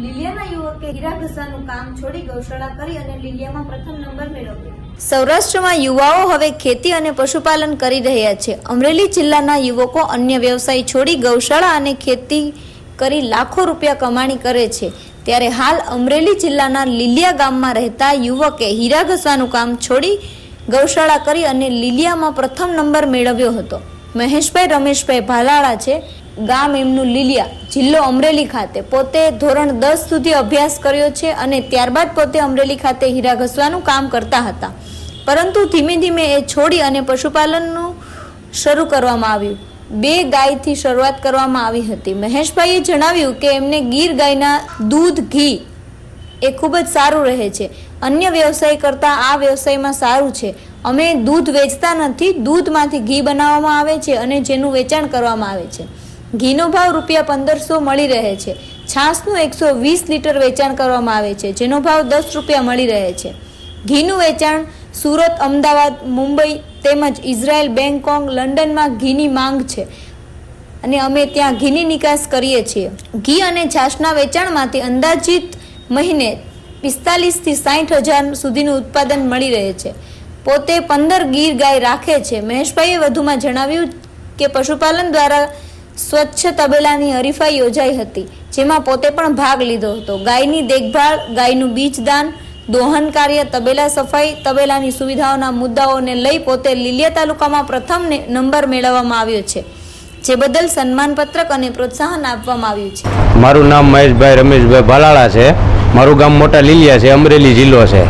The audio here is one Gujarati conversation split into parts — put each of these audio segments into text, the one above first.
લીલિયાના યુવકે હીરા ઘસાનું કામ છોડી ગૌશાળા કરી અને લીલિયામાં પ્રથમ નંબર મેળવ્યો. સૌરાષ્ટ્રમાં યુવાઓ હવે ખેતી અને પશુપાલન કરી રહ્યા છે. અમરેલી જિલ્લાના યુવકો અન્ય વ્યવસાય છોડી ગૌશાળા અને ખેતી કરી લાખો રૂપિયા કમાણી કરે છે. ત્યારે હાલ અમરેલી જિલ્લાના લીલિયા ગામમાં રહેતા યુવકે હીરા ઘસાનું કામ છોડી ગૌશાળા કરી અને લીલિયામાં પ્રથમ નંબર મેળવ્યો હતો. મહેશભાઈ, રમેશભાઈ ભાલાળા છે. ગામ એમનું લીલિયા જિલ્લો અમરેલી ખાતે. પોતે ધોરણ દસ સુધી અભ્યાસ કર્યો છે અને ત્યારબાદ પોતે અમરેલી ખાતે હીરા ઘસવાનું કામ કરતા હતા. પરંતુ ધીમે ધીમે એ છોડી અને પશુપાલનનું શરૂ કરવામાં આવ્યું. બે ગાયથી શરૂઆત કરવામાં આવી હતી. મહેશભાઈએ જણાવ્યું કે એમને ગીર ગાયના દૂધ, ઘી એ ખૂબ જ સારું રહે છે. અન્ય વ્યવસાય કરતાં આ વ્યવસાયમાં સારું છે. અમે દૂધ વેચતા નથી, દૂધમાંથી ઘી બનાવવામાં આવે છે અને જેનું વેચાણ કરવામાં આવે છે. ઘીનો ભાવ રૂપિયા પંદરસો મળી રહે છે. છાશનું એકસો વીસ લીટર વેચાણ કરવામાં આવે છે, જેનો ભાવ દસ રૂપિયા મળી રહે છે. ઘીનું વેચાણ સુરત, અમદાવાદ, મુંબઈ તેમજ ઇઝરાયલ, બેંગકોંગ, લંડનમાં ઘીની માંગ છે અને અમે ત્યાં ઘીની નિકાસ કરીએ છીએ. ઘી અને છાશના વેચાણમાંથી અંદાજિત મહિને પિસ્તાલીસથી સાઠ હજાર સુધીનું ઉત્પાદન મળી રહે છે. પોતે પંદર ગીર ગાય રાખે છે. મહેશભાઈએ વધુમાં જણાવ્યું કે પશુપાલન દ્વારા સ્વચ્છ તબેલાની હરીફાઈ યોજાઈ હતી, જેમાં પોતે પણ ભાગ લીધો હતો. ગાયની દેખભાળ, ગાયનું બીજદાન, દોહન કાર્ય, તબેલા સફાઈ, તબેલાની સુવિધાઓના મુદ્દાઓને લઈ પોતે લીલિયા તાલુકામાં પ્રથમ નંબર મેળવવામાં આવ્યો છે, જે બદલ સન્માનપત્રક અને પ્રોત્સાહન આપવામાં આવ્યું છે. મારું નામ મહેશભાઈ રમેશભાઈ ભાલાળા છે. મારું ગામ મોટા લીલિયા છે, અમરેલી જિલ્લો છે.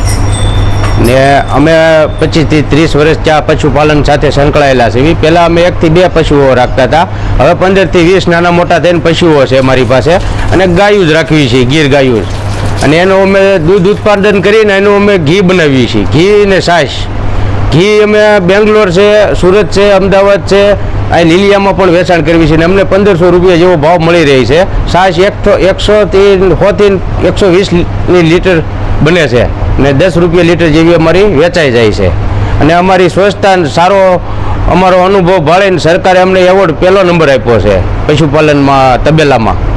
ને અમે પચીસથી ત્રીસ વર્ષ ત્યાં પશુપાલન સાથે સંકળાયેલા છે. એવી પહેલાં અમે એકથી બે પશુઓ રાખતા હતા. હવે પંદરથી વીસ નાના મોટા થઈને પશુઓ છે મારી પાસે. અને ગાયું જ રાખવી છે, ગીર ગાયું જ. અને એનું અમે દૂધ ઉત્પાદન કરીને એનું અમે ઘી બનાવીએ છીએ. ઘી ને છાશ. ઘી અમે બેંગ્લોર છે, સુરત છે, અમદાવાદ છે આ લીલિયામાં પણ વેચાણ કરવી છે. અને અમને પંદરસો રૂપિયા જેવો ભાવ મળી રહી છે. છાશ એકસો એકસોથી સોથી એકસો વીસની લીટર બને છે. ને દસ રૂપિયા લીટર જેવી અમારી વેચાઈ જાય છે. અને અમારી સ્વચ્છતા સારો અમારો અનુભવ ભાળીને સરકારે અમને એવોર્ડ પહેલો નંબર આપ્યો છે. પશુપાલનમાં, તબેલામાં.